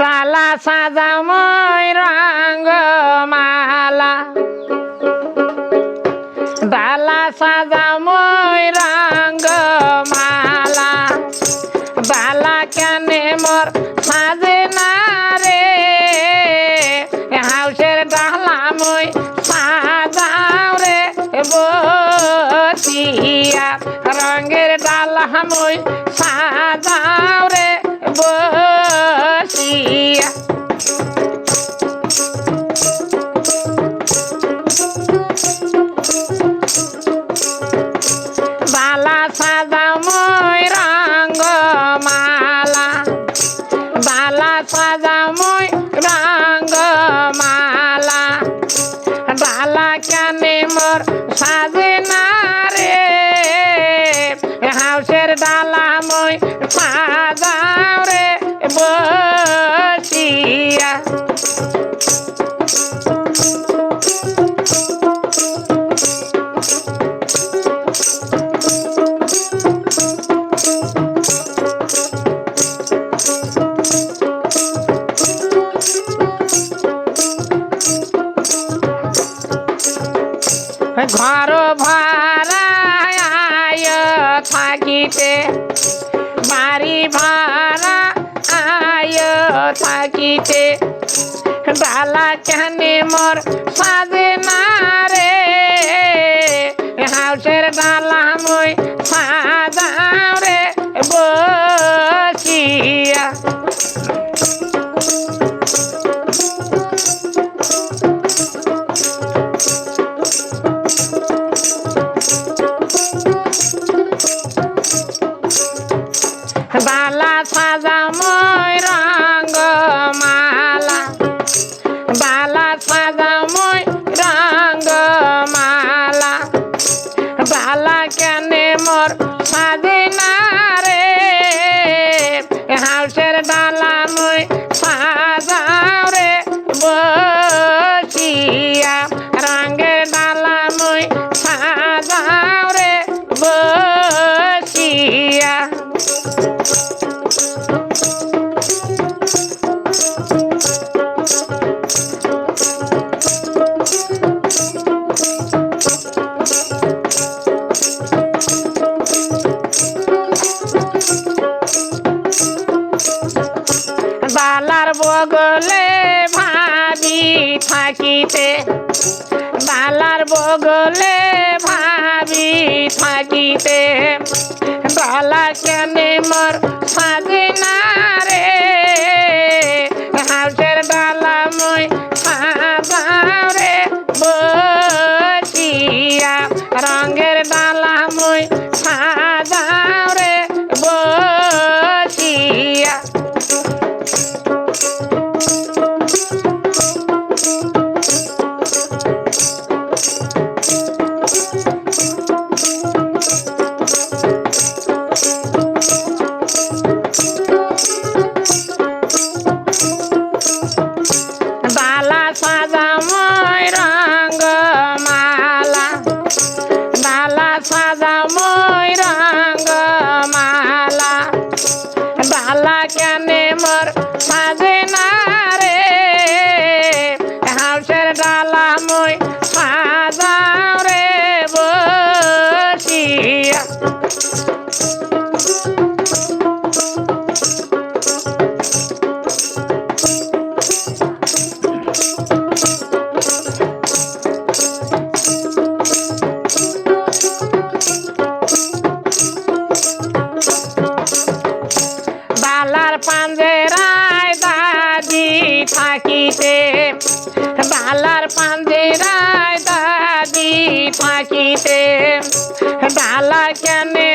ডালা সাজাও মই রঙ্গ মালা বালা সাজাও মই রঙ্গ মালা বালা কেনে মোর সাজে না রে। হাউসের ডালা মই সাজাও রে। বসিয়া রঙের ডালা মই সাজাও রে। বসিয়া বালা সাজাও মই মালা বালা সাজাও মই মালা ডালা কেনে মোর সাজে হাউসের ডালা মই সাজাও ঘর ভাড়ায় থাকিতে বাড়ি ভাড়া আয় থাকিতে। ডালা কেন মোর সাজে মোর বালার বগলে ভাবি থাকিতে। বালার বগলে ভাবি থাকিতে। বালা কেন মোর পাঞ্জেরায় দাদি থাকিতে। ডালার পাঞ্জেরায় দাদি থাকিতে। ডালা কেনে